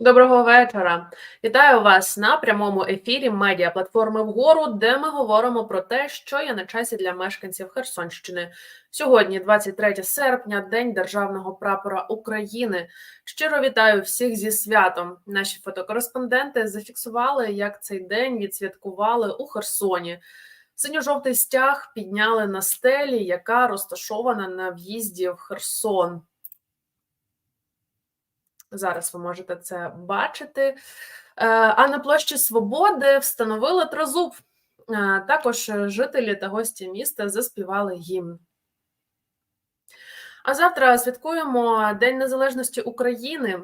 Доброго вечора. Вітаю вас на прямому ефірі медіа платформи вгору, де ми говоримо про те, що є на часі для мешканців Херсонщини. Сьогодні, 23 серпня, день державного прапора України. Щиро вітаю всіх зі святом. Наші фотокореспонденти зафіксували, як цей день відсвяткували у Херсоні. Синьо-жовтий стяг підняли на стелі, яка розташована на в'їзді в Херсон. Зараз ви можете це бачити. Е, А на площі Свободи встановили тризуб. Е, Також жителі та гості міста заспівали гімн. А завтра святкуємо День Незалежності України.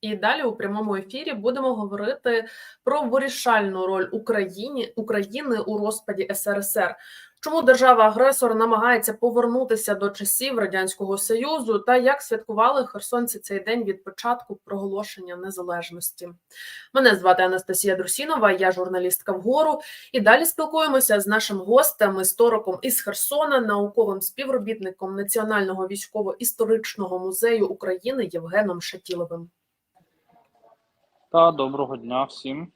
І далі у прямому ефірі будемо говорити про вирішальну роль Україні, України у розпаді СРСР. Чому держава-агресор намагається повернутися до часів Радянського Союзу та як святкували херсонці цей день від початку проголошення незалежності? Мене звати Анастасія Друсінова, я журналістка вгору. І далі спілкуємося з нашим гостем, істориком із Херсона, науковим співробітником Національного військово-історичного музею України Євгеном Шатіловим. Та доброго дня всім.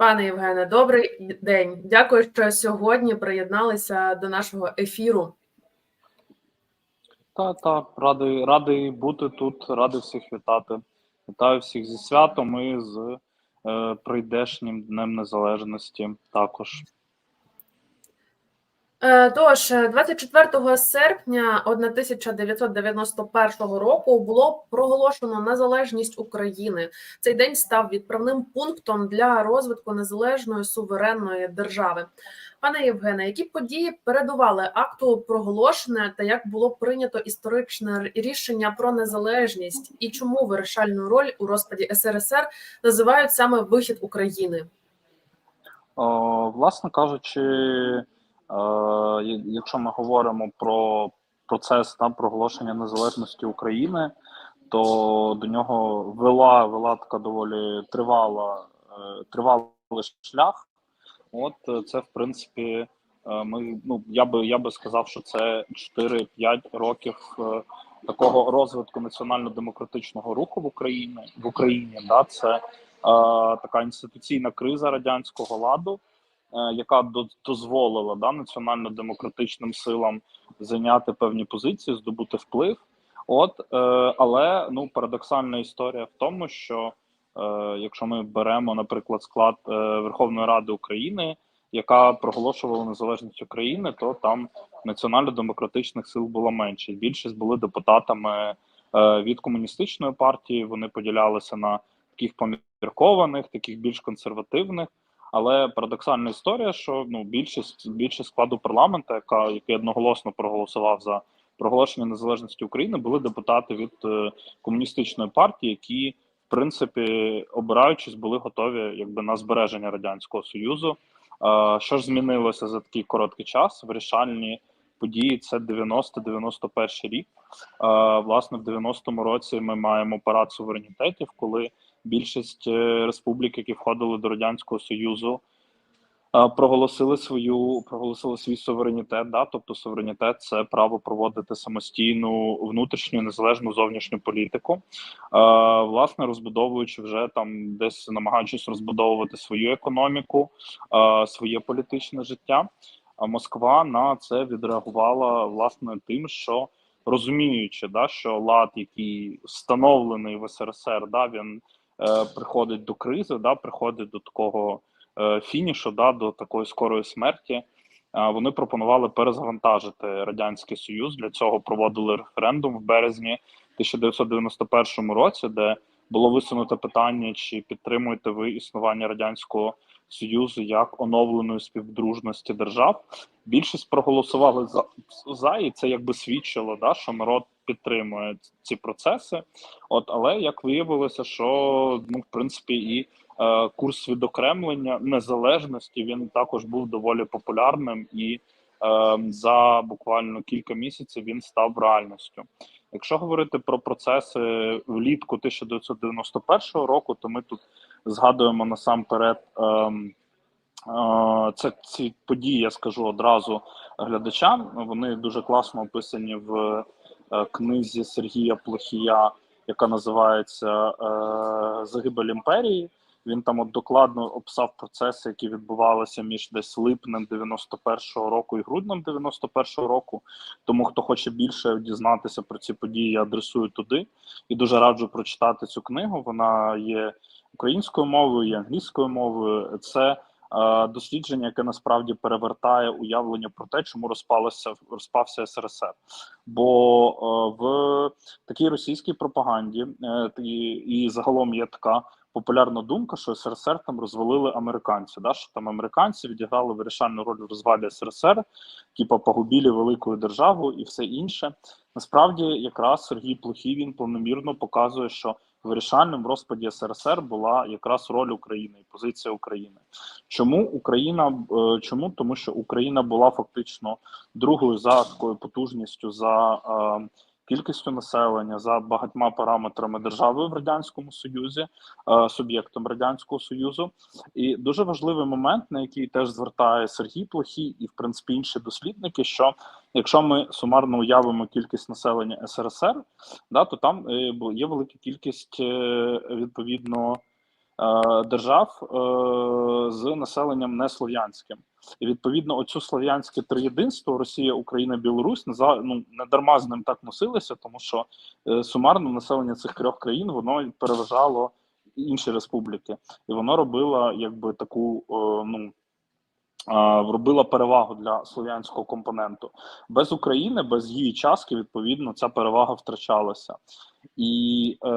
Пане Євгене, добрий день. Дякую, що сьогодні приєдналися до нашого ефіру. Та та радий радий бути тут, радий всіх вітати. Вітаю всіх зі святом і з е, прийдешнім Днем Незалежності також. Е, Тож, 24 серпня 1991 року було проголошено незалежність України. Цей день став відправним пунктом для розвитку незалежної суверенної держави. Пане Євгене, які події передували акту проголошення та як було прийнято історичне рішення про незалежність, і чому вирішальну роль у розпаді СРСР називають саме вихід України? О, власне кажучи, е, якщо ми говоримо про процес там проголошення незалежності України, то до нього вела вела така доволі тривала е, тривалий шлях. От е, це в принципі, е, ми ну я би я би сказав, що це 4-5 років е, такого розвитку національно-демократичного руху в Україні в Україні. Да, це е, така інституційна криза радянського ладу, е, яка до, дозволила да, національно-демократичним силам зайняти певні позиції, здобути вплив. От, е, але ну парадоксальна історія в тому, що Е, якщо ми беремо, наприклад, склад е, Верховної Ради України, яка проголошувала незалежність України, то там національно-демократичних сил було менше. Більшість були депутатами е, від комуністичної партії. Вони поділялися на таких поміркованих, таких більш консервативних. Але парадоксальна історія, що ну більшість більшість складу парламенту, яка який одноголосно проголосував за проголошення незалежності України, були депутати від комуністичної партії, які в принципі, обираючись, були готові якби на збереження радянського союзу. Що ж змінилося за такий короткий час? Вирішальні події це 90-91 рік. Власне, в 90-му році ми маємо парад суверенітетів, коли більшість е, республік, які входили до радянського союзу, проголосили свою проголосили свій суверенітет. Да, тобто суверенітет це право проводити самостійну внутрішню незалежну зовнішню політику, власне розбудовуючи вже там, десь намагаючись розбудовувати свою економіку, своє політичне життя. А Москва на це відреагувала власне тим, що розуміючи, да, що лад, який встановлений в СРСР, да, він е, приходить до кризи, да, приходить до такого. Е, фінішу да до такої скорої смерті. Е, вони пропонували перезавантажити радянський союз. Для цього проводили референдум в березні 1991 році, де було висунуто питання, чи підтримуєте ви існування радянського союзу як оновленої співдружності держав. Більшість проголосували за за, і це якби свідчило, да, що народ підтримує ці процеси. От, але як виявилося, що ну в принципі і Е, курс відокремлення незалежності він також був доволі популярним і е, за буквально кілька місяців він став реальністю. Якщо говорити про процеси влітку 1991 року, то ми тут згадуємо насамперед. Ем, е, це ці події, я скажу одразу глядачам. Вони дуже класно описані в книзі Сергія Плохія яка називається е, Загибель імперії. Він там от докладно описав процеси, які відбувалися між десь липнем 91-го року і груднем 91-го року. Тому хто хоче більше дізнатися про ці події, я адресую туди і дуже раджу прочитати цю книгу. Вона є українською мовою, є англійською мовою. Це е, дослідження, яке насправді перевертає уявлення про те, чому розпалося розпався СРСР. Бо е, в такій російській пропаганді е, і, загалом є така популярна думка, що СРСР там розвалили американці. Да? Що там американці відіграли вирішальну роль в розвалі СРСР, типу погубілі велику державу і все інше. Насправді, якраз Сергій Плохій він планомірно показує, що вирішальним в розпаді СРСР була якраз роль України і позиція України. Чому Україна? е, Чому тому, що Україна була фактично другою за такою потужністю за е, кількістю населення за багатьма параметрами держави в радянському союзі, е, суб'єктом радянського союзу, і дуже важливий момент, на який теж звертає Сергій Плохій і в принципі інші дослідники, що якщо ми сумарно уявимо кількість населення СРСР, да, то там е, є велика кількість е, відповідно е, держав з населенням неслов'янським. І відповідно, оцю слов'янське триєдинство Росія, Україна, Білорусь ну не дарма з ним так носилися, тому що сумарно населення цих трьох країн воно переважало інші республіки, і воно робило якби таку ну. Робила перевагу для слов'янського компоненту. Без України, без її частки, відповідно, ця перевага втрачалася, і е,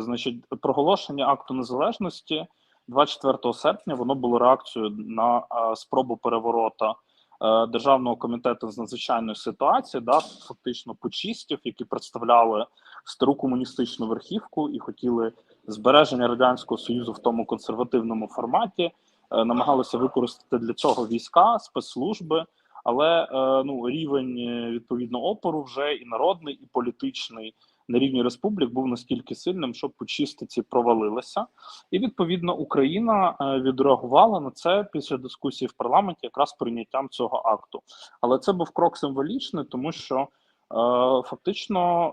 значить, проголошення акту незалежності 24 серпня воно було реакцією на е, спробу переворота е, Державного комітету з надзвичайної ситуації, да, фактично пучистів, які представляли стару комуністичну верхівку і хотіли збереження радянського союзу в тому консервативному форматі, намагалися використати для цього війська, спецслужби. Але е, ну рівень е, відповідно опору вже і народний, і політичний на рівні республік був настільки сильним, що почистиці провалилися, і відповідно Україна е, відреагувала на це після дискусії в парламенті, якраз прийняттям цього акту. Але це був крок символічний, тому що е, фактично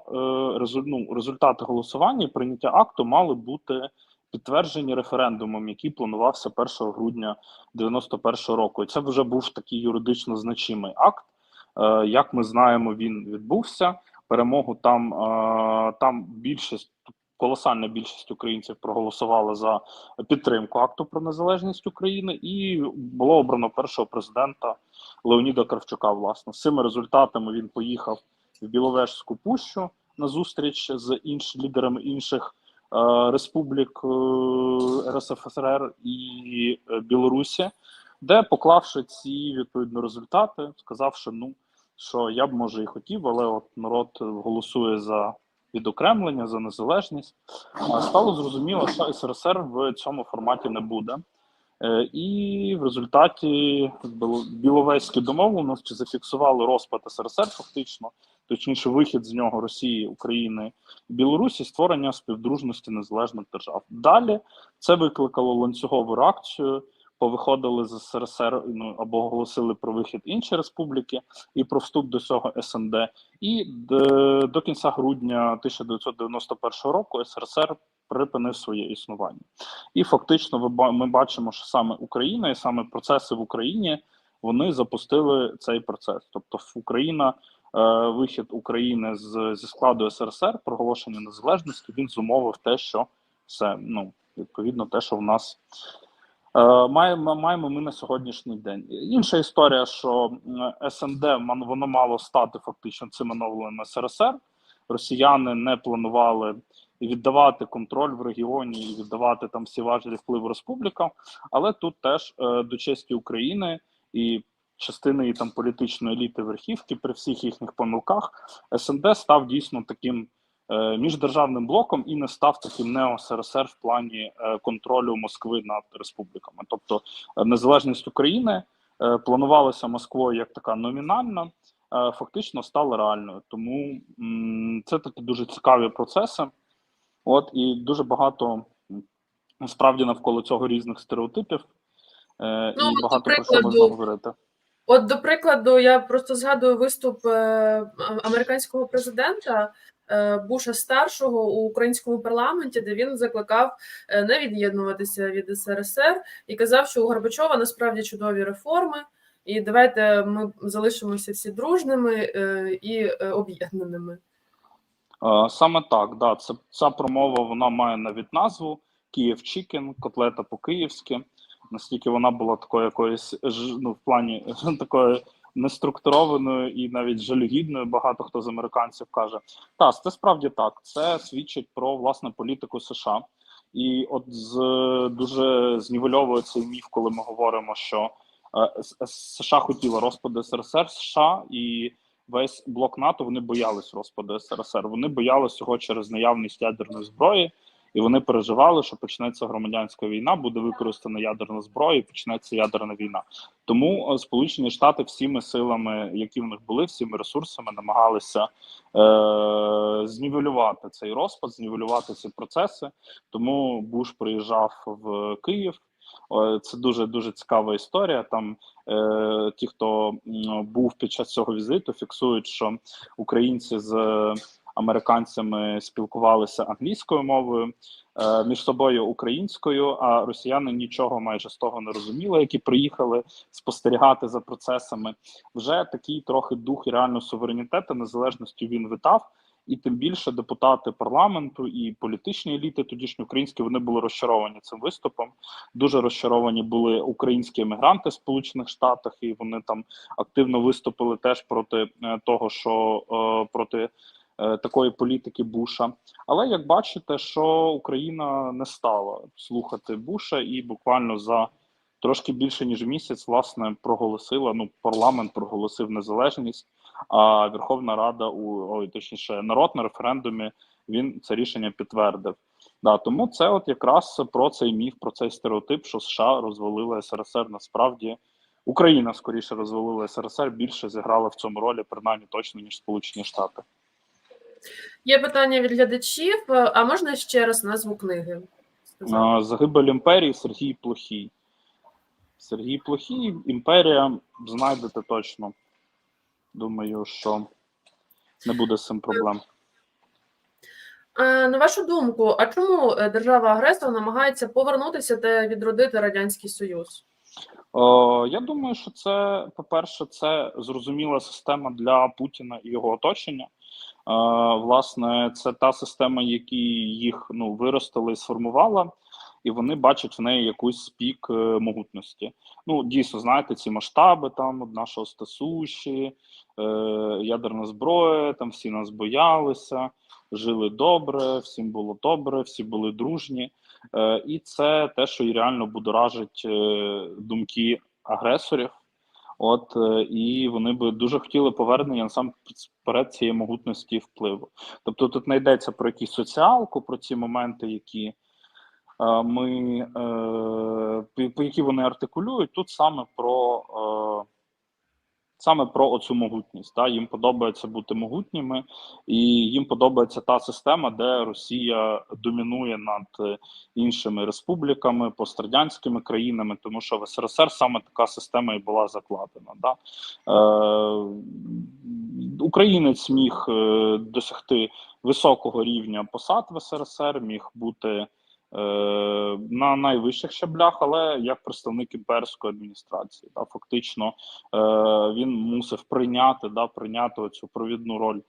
е, ну, результати голосування і прийняття акту мали бути підтверджені референдумом, який планувався 1 грудня 91 року. Це вже був такий юридично значимий акт. Е, Як ми знаємо, він відбувся. Перемогу там е, там більшість колосальна більшість українців проголосувала за підтримку акту про незалежність України, і було обрано першого президента Леоніда Кравчука. Власне, з цими результатами він поїхав в Біловежську пущу на зустріч з іншими лідерами інших республік е, РСФСР і е, Білорусі, де поклавши ці відповідно результати, сказавши, ну що я б може і хотів, але от народ голосує за відокремлення, за незалежність. Стало зрозуміло, що СРСР в цьому форматі не буде. Е, І в результаті Біло- Біловезькі домовленості зафіксували розпад СРСР, фактично, точніше, вихід з нього Росії, України і Білорусі, створення співдружності незалежних держав. Далі це викликало ланцюгову реакцію. Повиходили з СРСР ну, або оголосили про вихід інші республіки і про вступ до цього СНД. І д- до кінця грудня 1991 року СРСР припинив своє існування. І фактично, ми бачимо, що саме Україна і саме процеси в Україні вони запустили цей процес. Тобто, Україна, е, вихід України з зі складу СРСР, проголошення незалежності, він зумовив те, що все ну відповідно, те, що в нас. Е, Маємо маємо ми на сьогоднішній день. Інша історія, що СНД воно мало стати фактично цим оновленим СРСР. Росіяни не планували віддавати контроль в регіоні і віддавати там всі важелі впливу республікам. Але тут теж е, до честі України і частини її там політичної еліти верхівки при всіх їхніх помилках СНД став дійсно таким е, міждержавним блоком і не став таким нео-СРСР в плані е, контролю Москви над республіками. Тобто е, незалежність України е, планувалася Москвою як така номінальна, е, фактично стала реальною. Тому це такі дуже цікаві процеси. От і дуже багато насправді навколо цього різних стереотипів, е, Ну, і багато про що можна говорити. От, до прикладу, я просто згадую виступ е, американського президента е, Буша старшого у українському парламенті, де він закликав е, не від'єднуватися від СРСР і казав, що у Горбачова насправді чудові реформи, і давайте ми залишимося всі дружними і об'єднаними. Саме так, да, це ця промова вона має навіть назву Київ Чікен, котлета по-київськи. Настільки вона була такою якоюсь ну, в плані такою неструктурованою і навіть жалюгідною. Багато хто з американців каже. Так, це справді так. Це свідчить про власне політику США. І от з дуже знівельовує цей міф, коли ми говоримо, що е, США хотіла розпаду СРСР США і весь блок НАТО вони боялись розпаду СРСР. Вони боялись його через наявність ядерної зброї, і вони переживали, що почнеться громадянська війна, буде використана ядерна зброя, і почнеться ядерна війна. Тому е, Сполучені Штати всіми силами, які в них були, всіми ресурсами намагалися е- знівелювати цей розпад, знівелювати ці процеси. Тому Буш приїжджав в Київ. Е, Це дуже дуже цікава історія. Там е, ті, хто був під час цього візиту, фіксують, що українці з американцями спілкувалися англійською мовою е, між собою українською, а росіяни нічого майже з того не розуміли, які приїхали спостерігати за процесами. Вже такий трохи дух і реально суверенітету, незалежності він витав. І тим більше депутати парламенту і політичні еліти тодішні українські вони були розчаровані цим виступом. Дуже розчаровані були українські емігранти в Сполучених Штатах, і вони там активно виступили теж проти е, того, що е, проти такої політики Буша. Але як бачите, що Україна не стала слухати Буша, і буквально за трошки більше ніж місяць, власне, проголосила. Ну, парламент проголосив незалежність. А Верховна Рада у ой, точніше, народ на референдумі він це рішення підтвердив. Да, тому це от якраз про цей міф, про цей стереотип, що США розвалила СРСР. Насправді Україна скоріше розвалила СРСР, більше зіграла в цьому ролі, принаймні точно ніж Сполучені Штати. Є питання від глядачів. е, А можна ще раз назву книги? сказати? Загибель імперії Сергій Плохій. Сергій Плохій, імперія знайдете точно. Думаю, що не буде з цим проблем. На вашу думку, а чому е, держава-агресор намагається повернутися та відродити Радянський Союз? О, я думаю, що це, по-перше, це зрозуміла система для Путіна і його оточення. Власне, це та система, які їх ну, виростила сформувала, і вони бачать в неї якусь пік е, могутності. Ну, дійсно, знаєте, ці масштаби там от нашого Стасуші, е, ядерна зброя, там всі нас боялися, жили добре, всім було добре, всі були дружні. Е, і це те, що і реально будоражить е, думки агресорів. От е, і вони би дуже хотіли повернення насамперед цієї могутності впливу. Тобто тут не йдеться про якісь соціалку, про ці моменти, які е, ми е, які вони артикулюють. Тут саме про саме про оцю могутність. Да? Їм подобається бути могутніми, і їм подобається та система, де Росія домінує над е, іншими республіками, пострадянськими країнами, тому що в СРСР саме така система і була закладена. Да? Е, українець міг е, досягти високого рівня посад в СРСР, міг бути на найвищих щаблях, але як представник імперської адміністрації, да, фактично е, він мусив прийняти да, прийняти цю провідну роль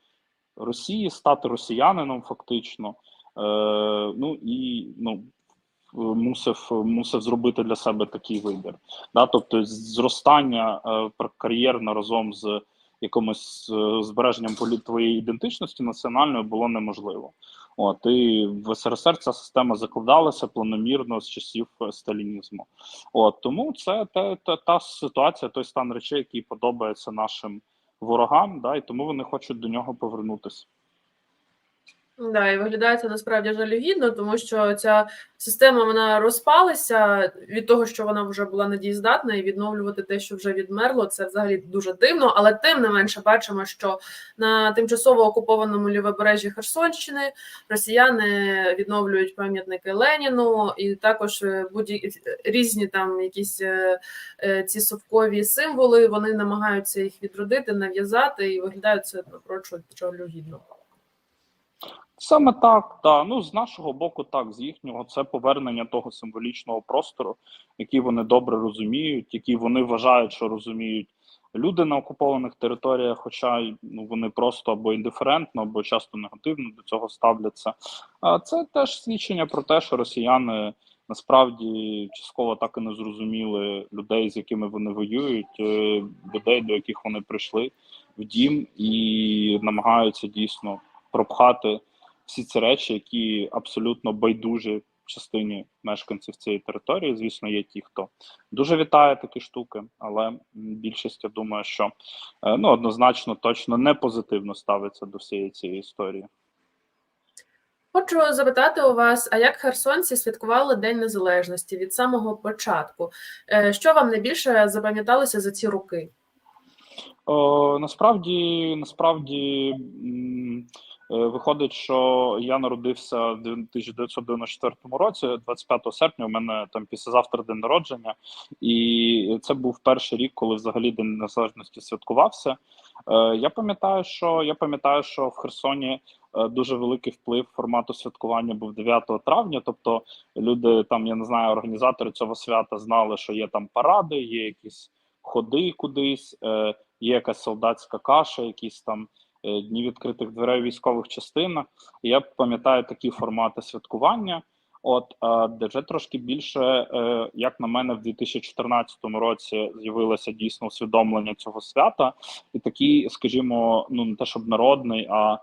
Росії, стати росіянином, фактично. Е, ну і ну. Мусив мусив зробити для себе такий вибір, да, тобто зростання е, кар'єрно разом з якимось е, збереженням твоєї ідентичності національної було неможливо. От і в СРСР ця система закладалася планомірно з часів е, сталінізму. От тому це та, та, та ситуація, той стан речей, який подобається нашим ворогам, да, і тому вони хочуть до нього повернутися. Да, і виглядає це насправді жалюгідно, тому що ця система вона розпалася від того, що вона вже була недієздатна, і відновлювати те, що вже відмерло, це взагалі дуже дивно. Але тим не менше бачимо, що на тимчасово окупованому лівобережжі Херсонщини росіяни відновлюють пам'ятники Леніну, і також е, будь різні там якісь е, е, ці совкові символи. Вони намагаються їх відродити, нав'язати, і виглядає це напрочуд жалюгідно. Саме так, так. Ну з нашого боку, так, з їхнього це повернення того символічного простору, який вони добре розуміють, який вони вважають, що розуміють люди на окупованих територіях, хоча ну вони просто або індиферентно, або часто негативно до цього ставляться. А це теж свідчення про те, що росіяни насправді частково так і не зрозуміли людей, з якими вони воюють, е, людей, до яких вони прийшли в дім, і намагаються дійсно пропхати всі ці речі, які абсолютно байдужі частині мешканців цієї території. Звісно, є ті, хто дуже вітає такі штуки, але більшість я думаю, що е, ну однозначно точно не позитивно ставиться до всієї цієї історії. Хочу запитати у вас, а як херсонці святкували День Незалежності від самого початку? Е, Що вам найбільше запам'яталося за ці роки? О, насправді, насправді виходить, що я народився в 1994 році, 25 серпня. У мене там післязавтра день народження, і це був перший рік, коли взагалі День Незалежності святкувався. Е, Я пам'ятаю, що я пам'ятаю, що в Херсоні е, дуже великий вплив формату святкування був 9 травня. Тобто люди там, я не знаю, організатори цього свята знали, що є там паради, є якісь ходи кудись. е, Є якась солдатська каша, якісь там е, дні відкритих дверей в військових частинах. Я пам'ятаю такі формати святкування. От е, де вже трошки більше, е, як на мене, в 2014 році з'явилося дійсно усвідомлення цього свята, і такий, скажімо, ну не те, щоб народний, а е,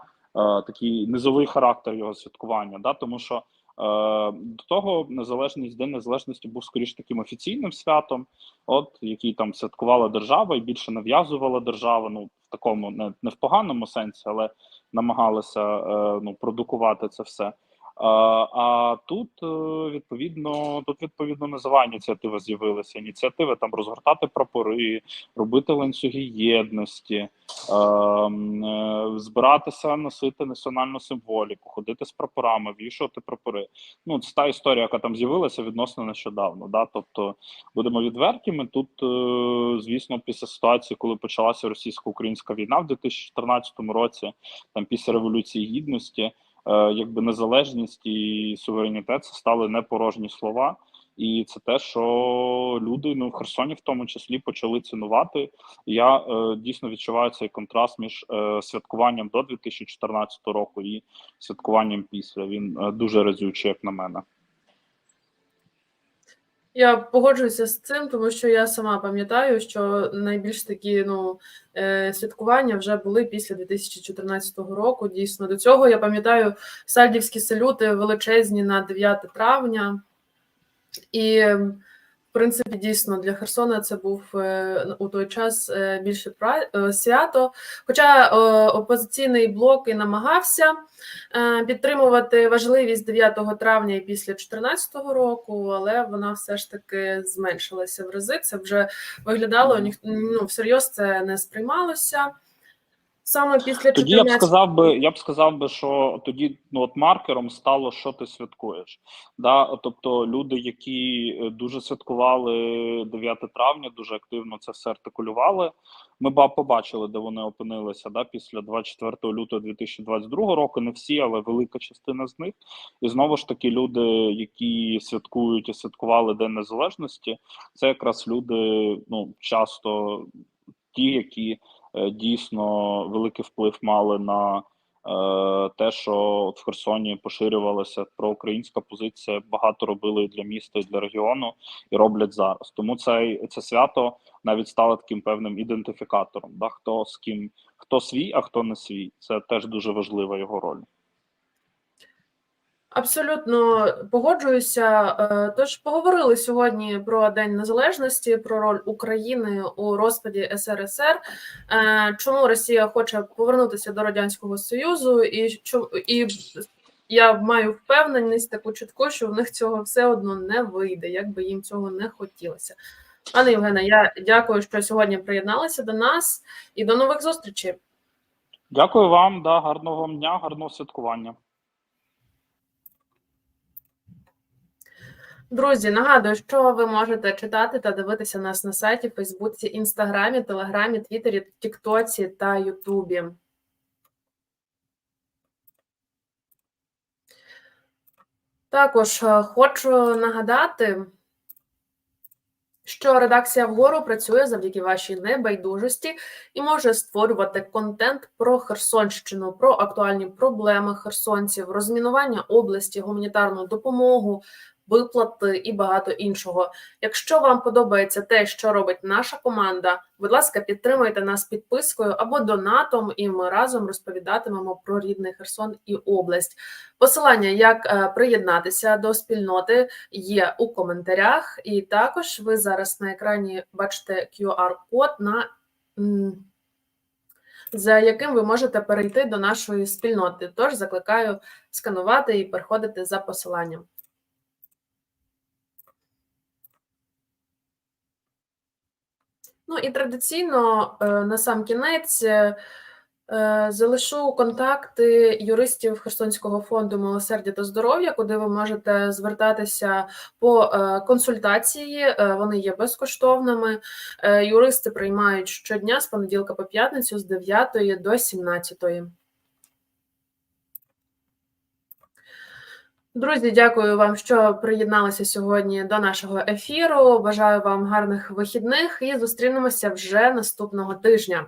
такий низовий характер його святкування. Да? Тому що е, до того незалежність День Незалежності був скоріш таким офіційним святом, от який там святкувала держава і більше нав'язувала держава. Ну в такому не, не в поганому сенсі, але намагалася е, ну продукувати це все. А, тут е, відповідно тут відповідно низова ініціатива з'явилася. Ініціативи там розгортати прапори, робити ланцюги єдності, ем, е, збиратися, носити національну символіку, ходити з прапорами, вішувати прапори. Ну це та історія, яка там з'явилася відносно нещодавно. Да? Тобто, будемо відвертими. Тут, е, звісно, після ситуації, коли почалася російсько-українська війна в 2014 році, там після революції гідності, якби незалежність і суверенітет це стали не порожні слова. І це те, що люди ну в Херсоні, в тому числі, почали цінувати. Я е, дійсно відчуваю цей контраст між е, святкуванням до 2014 року і святкуванням після. Він е, дуже разючий, як на мене. Я погоджуюся з цим, тому що я сама пам'ятаю, що найбільш такі ну, е, святкування вже були після 2014 року. Дійсно, до цього я пам'ятаю сальдівські салюти величезні на 9 травня. І, в принципі, дійсно для Херсона це був е, у той час е, більше е, свято. Хоча опозиційний блок і намагався підтримувати важливість 9 травня і після 2014 року, але вона все ж таки зменшилася в рази. Це вже виглядало ну, всерйоз це не сприймалося. Саме після Тоді я б сказав би, я б сказав би, що тоді ну от маркером стало, що ти святкуєш. Да? Тобто люди, які е, дуже святкували 9 травня, дуже активно це все артикулювали. Ми ба побачили, де вони опинилися да, після 24 лютого 2022 року. Не всі, але велика частина з них. І знову ж таки, люди, які святкують і святкували День Незалежності, це якраз люди ну часто ті, які дійсно великий вплив мали на е, те, що в Херсоні поширювалася проукраїнська позиція. Багато робили для міста, і для регіону, і роблять зараз. Тому цей це свято навіть стало таким певним ідентифікатором. Да? Хто з ким, хто свій, а хто не свій. Це теж дуже важлива його роль. Абсолютно погоджуюся. Е, Тож поговорили сьогодні про День Незалежності, про роль України у розпаді СРСР, е, чому Росія хоче повернутися до Радянського Союзу, і і я маю впевненість таку чутку, що в них цього все одно не вийде, як би їм цього не хотілося. Пане Євгене, я дякую, що сьогодні приєдналися до нас, і до нових зустрічей. Дякую вам, да, гарного вам дня, гарного святкування. Друзі, нагадую, що ви можете читати та дивитися нас на сайті, Фейсбуці, Інстаграмі, Телеграмі, Твіттері, Тіктоці та Ютубі. Також е, хочу нагадати, що редакція вгору працює завдяки вашій небайдужості і може створювати контент про Херсонщину, про актуальні проблеми херсонців, розмінування області, гуманітарну допомогу, виплати і багато іншого. Якщо вам подобається те, що робить наша команда, будь ласка, підтримайте нас підпискою або донатом, і ми разом розповідатимемо про рідний Херсон і область. Посилання, як е, приєднатися до спільноти, є у коментарях, і також ви зараз на екрані бачите QR-код на. За яким ви можете перейти до нашої спільноти. Тож закликаю сканувати і переходити за посиланням. Ну і традиційно е, на сам кінець е, е, залишу контакти юристів Херсонського фонду милосердя та здоров'я, куди ви можете звертатися по консультації. Вони є безкоштовними. Юристи приймають щодня з понеділка по п'ятницю з 9 до 17. Друзі, дякую вам, що приєдналися сьогодні до нашого ефіру. Бажаю вам гарних вихідних і зустрінемося вже наступного тижня.